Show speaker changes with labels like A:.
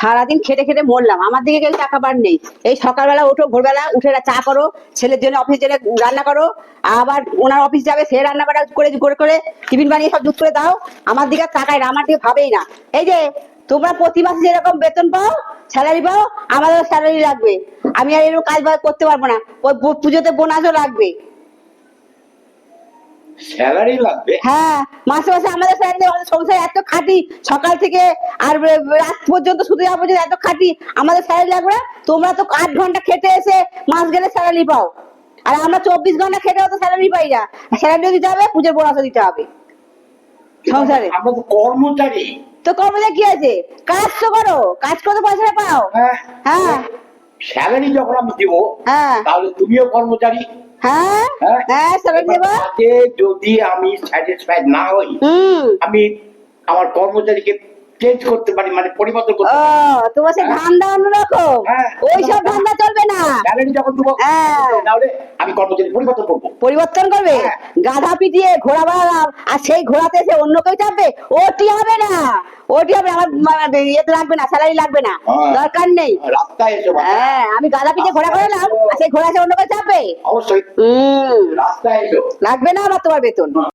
A: সারাদিন খেটে খেটে মরলাম। আমার দিকে কেউ টাকা পার নেই। এই সকালবেলা উঠো ভোরবেলা উঠে চা করো ছেলের জন্য অফিস জন্য রান্না করো আবার ওনার অফিস যাবে সে রান্না বান্না করে করে করে টিফিন বানিয়ে সব দুধ করে দাও। আমার দিকে তাকায় না আমার দিকে ভাবেই না। এই যে তোমরা প্রতি মাসে যেরকম বেতন পাও স্যালারি পাও আমাদের স্যালারি লাগবে। আমি আর এরকম কাজ বাজ করতে পারব না। পুজোতে বোনাসও লাগবে।
B: স্যালারি লাগবে?
A: হ্যাঁ মাসে মাসে আমাদের স্যালারি খাটি। সকাল থেকে আর রাত পর্যন্ত শুধু যাওয়া পর্যন্ত এত খাটি। আমাদের স্যালারি লাগবে তোমরা তো আট ঘণ্টা খেটে এসে মাস গেলে স্যালারি পাও। আর আমরা চব্বিশ ঘণ্টা খেটে অত স্যালারি পাই না। স্যালারিও দিতে হবে পুজোর বোনাসও দিতে হবে। সংসারে।
B: কর্মচারী।
A: তো কর্মচারী কি আছে? কাজ তো করো। কাজ করে তো পয়সা পাও।
B: হ্যাঁ। স্যালারি যখন আমি দিব
A: হ্যাঁ।
B: তাহলে তুমিও কর্মচারী।
A: হ্যাঁ।
B: হ্যাঁ?
A: স্যালারি দেবো।
B: যদি আমি স্যাটিসফাইড না হই আমি আমার কর্মচারীকে চেঞ্জ করতে পারি মানে পরিবর্তন করতে
A: ও তোমার সে ধান্দা অন্যরকম।
B: হ্যাঁ।
A: ওইসব ধান্দা চলবে না।
B: স্যালারি যখন দেবো
A: হ্যাঁ।
B: তাহলে আমি কর্মচারী পরিবর্তন করব।
A: পরিবর্তন করবে?
B: হ্যাঁ।
A: গাধা পিটিয়ে ঘোড়া বাড়ালাম আর সেই ঘোড়াতে এসে অন্য কেউ চাপবে? ওটি হবে না। ওটি হবে আমার ইয়েতে লাগবে না স্যালারি লাগবে না। দরকার নেই।
B: রাস্তায় এসে
A: হ্যাঁ আমি গাধা পিটিয়ে ঘোড়া করালাম আর সেই ঘোড়া এসে অন্য কেউ চাপবে?
B: অবশ্যই।
A: হম।
B: রাস্তায় এসো।
A: লাগবে না আবার তোমার বেতন।